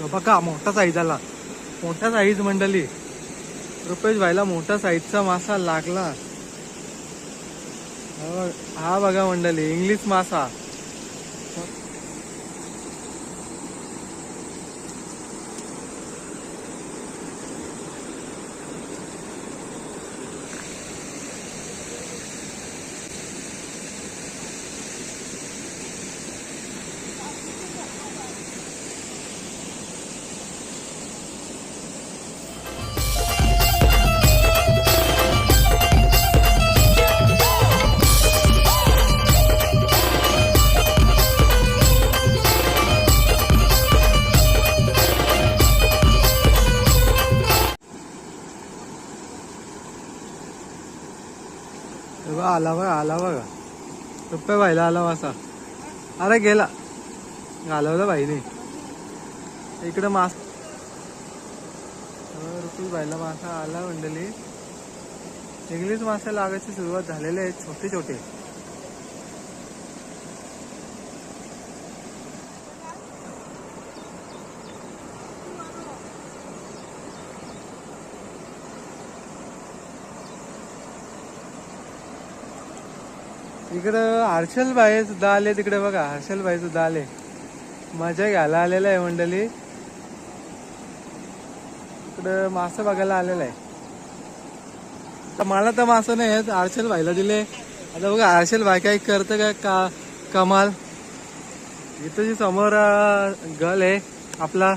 बघा मोठा साईज आला. मोठा साईज मंडळी. रुपेश भाईला मोठा साईजचा मासा लागला. हा बघा मंडळी इंग्लिश मासा. आला बघा आला बघा. रुपये भाईला आला मासा अरे गेला. घालवलं भाईने. इकडं मास रुपये भाईला मासा आला मंडळी. इंग्लिश मासे लागायची सुरुवात झालेली आहे छोटे छोटे इकडं हर्षल भाई सुद्धा आले तिकडे बघा हर्षल भाई सुद्धा आले. मजा घ्यायला आलेला आहे मंडळी. इकडं मासं बघायला आलेलं आहे. मला तर मासं नाही आहेत हर्षल भाईला दिले. आता बघा हर्षल भाई काय करतं का का कमाल. इथं जी समोर गल आहे आपला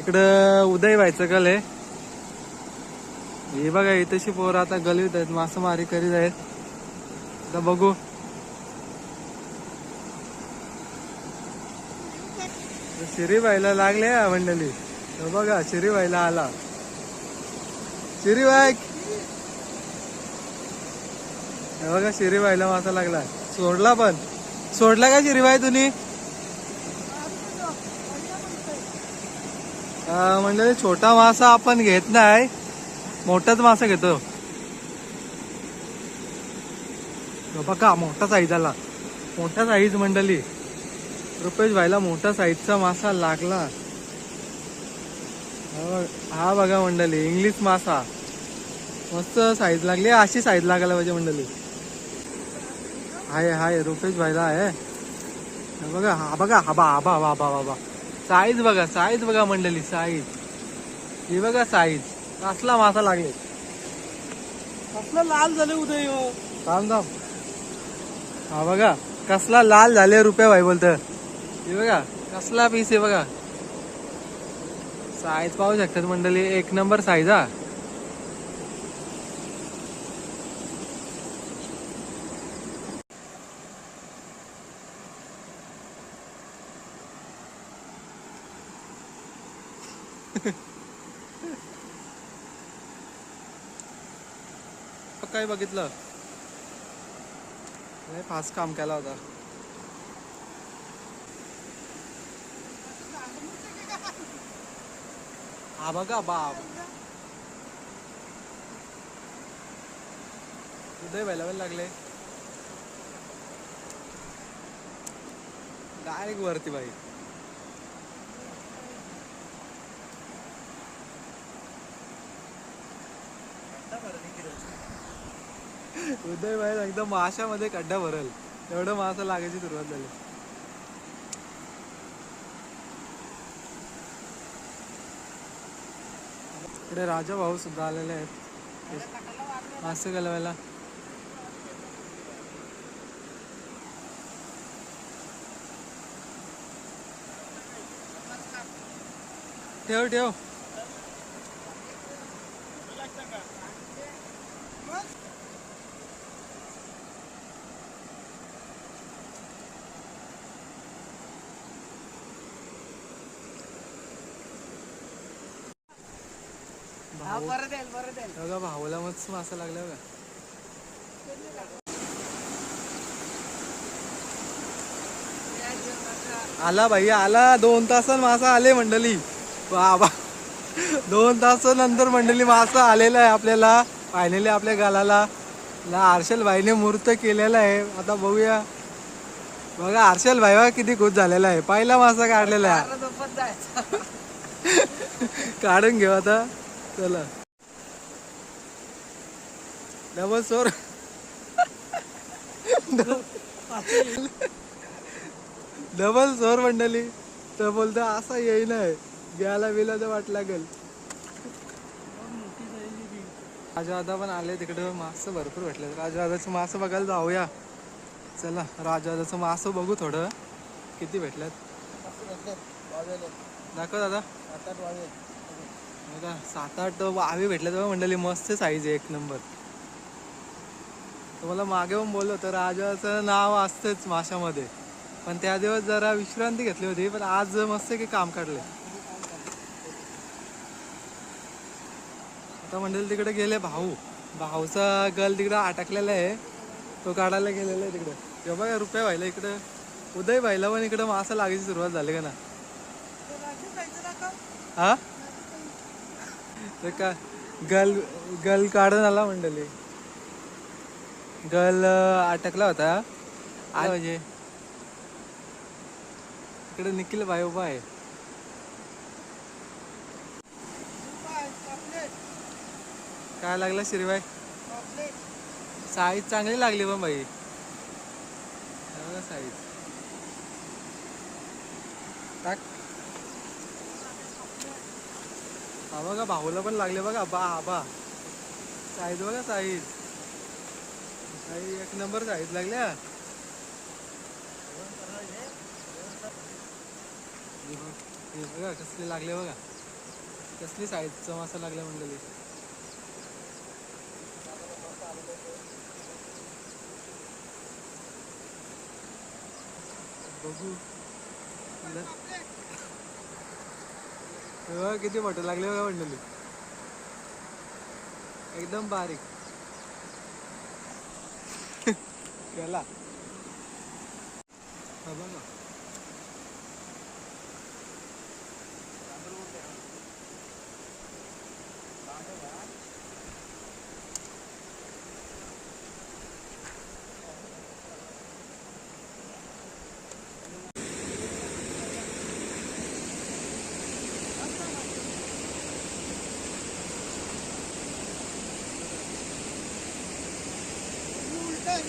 इकडं उदय व्हायचं गल आहे. हे बघा इथंशी पोरं आता गलीत आहेत मासेमारी करीत आहेत. आता बघू. शिरीबाईला लागले मंडळी. बघा बघा व्हायला आला. शिरी हे बघा शिरीबाईला मासा लागला सोडला पण. सोडला का शिरीबाई तुम्ही? मंडळी छोटा मासा आपण घेत नाही. मोठाच मासा घेतो. बघा मोठा साईज आला. मोठा साईज मंडळी. रुपेश भाईला मोठा साईजचा मासा लागला. हो, हा बघा मंडळी इंग्लिश मासा. मस्त साईज लागली अशी साईज लागायला पाहिजे मंडळी. हाय हाय रुपेश भाईला आहे. बघा हा बघा हा बा बाबा बाबा साईज बघा साईज बघा मंडळी साईज हे बघा साईज कसला मासा लागले? कसला लाल झाले उदय हो. थांब थांब. हा बघा कसला लाल झाले रुपये भाई बोलतं हे बघा कसला पीस आहे बघा. साईज पाहू शकतात मंडळी एक नंबर साईज हा. काय बघितलं. फास्ट काम केला होता. हा बघा बाप. उदय व्हायला लागले? डायरेक्ट वरती बाई. उदय भाई एकदम माशामध्ये खड्डा भरल. एवढं मासा लागायची सुरुवात झाली. इकडे राजा भाऊ सुद्धा आलेले आहेत. मासे घालवायला. ठेव ठेव. भाऊ. बघा भाऊला मस्त मासा लागला बघा. आला भाई आला. दोन तासान मासा आले मंडळी. बाबा. दोन तासानंतर मंडळी मासा आलेला आहे आपल्याला. फायनली आपल्या गालाला. ला हर्षल भाईने मूर्त केलेला आहे. आता बघूया. बघा हर्षल भाई किती खुश झालेला आहे. पहिला मासा काढलेला आहे. काढून घेऊ आता. चला. डबल सोर डबल सोर मंडळी तर बोलतो असा येई नाही गेला बिला तर वाट लागेल. राजवादा पण आले तिकडे मासं भरपूर भेटले. राजवादाचं मासं बघायला जाऊया. चला राजवादाचं मासं बघू थोडं. किती भेटल्यात? दाखव दादा. बघा सात आठ वावे भेटले तेव्हा मंडळी मस्त साईज आहे एक नंबर तुम्हाला मागे पण बोललो तर राजाचं नाव असतंच माशामध्ये. पण त्या दिवस जरा विश्रांती घेतली होती पण आज मस्त की काम काढले. आता मंडळी तिकडे गेले भाऊ. भाऊचा गल तिकडे अटकलेला आहे. तो काढायला गेलेला आहे तिकडे. हे बघा रुपया व्हायला इकडे. उदय व्हायला पण इकडे मासा लागायची सुरुवात झाली का ना? हा? तर का गल गल काढून आला मंडळी. गल अटकला होता. आ- म्हणजे. इकडे निखिल भाई उभा आहे. काय लागला श्रीबाई? साईज चांगली लागली पण बाई. साईज टाक. हा बघा भाऊला पण लागले बघा बा बा साईज बघा साईज साईज एक नंबर साईज लागल्या. हे बघा कसले लागले बघा. कसली साईजचा मासा लागला मंडळी बघू. बघा किती मोठे लागले बघा मंडळी. एकदम बारीक. गेला हा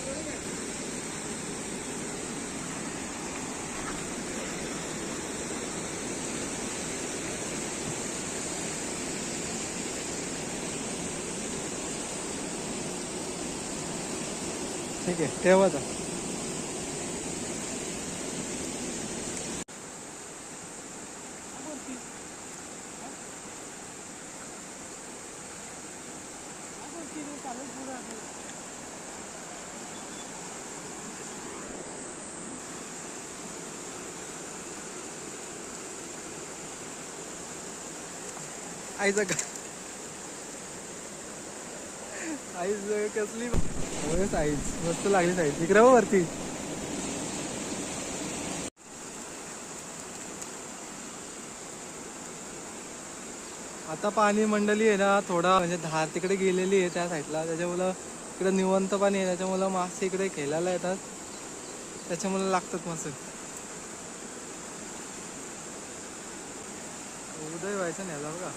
बघा ठीक आहे ठेवा आता आईचा का आईज कसली होयच साईज मस्त लागली साईज इकडे हो वरती. आता पाणी मंडळी आहे ना थोडा म्हणजे धार तिकडे गेलेली आहे त्या साईडला त्याच्यामुळं इकडे निवंत पाणी आहे. त्याच्यामुळं मासे इकडे खेळायला येतात. त्याच्यामुळे लागतात मासे. उदय व्हायचं नाही बघा.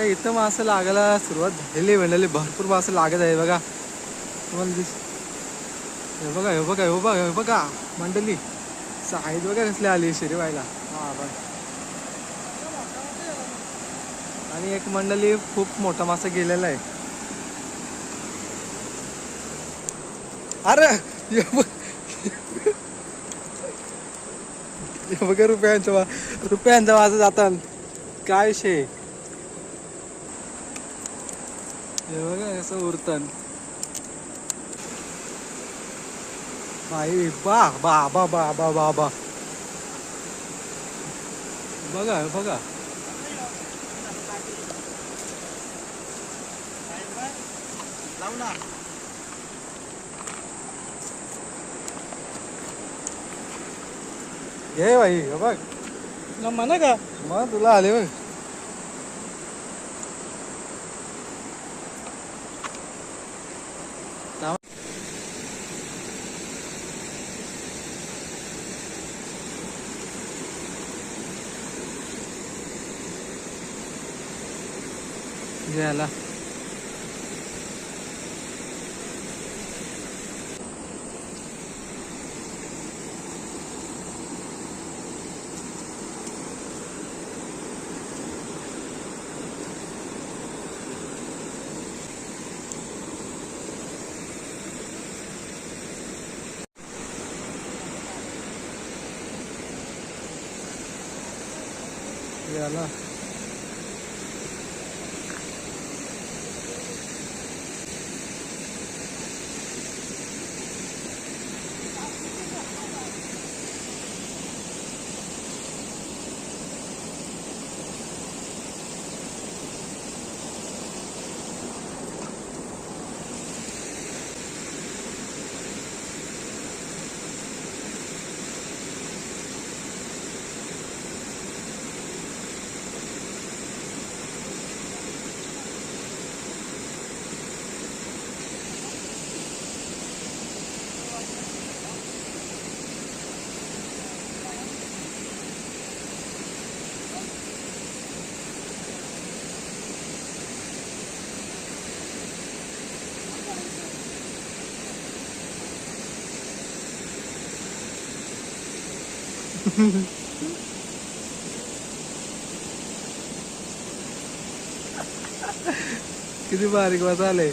आता इथं मासं लागायला सुरुवात झालेली आहे भरपूर मासं लागत आहे बघा. तुम्हाला दिस हे बघा हे बघा हे बघा हे बघा. मंडळी साईज बघा कसली आली शिरवायला हा बघ. आणि एक मंडळी खूप मोठा मासा गेलेला आहे. अरे बघ. बघा रुपयांचा रुपयांचा वाजत जातात काय विषय हे बघा कसं उरतन बाई बा बा बा बा बा बा बा. बघा बघा. ना. घे हे बघ. म्हणा का? मग तुला आले बघ. घ्यायला घ्यायला किती बारीक वाज आले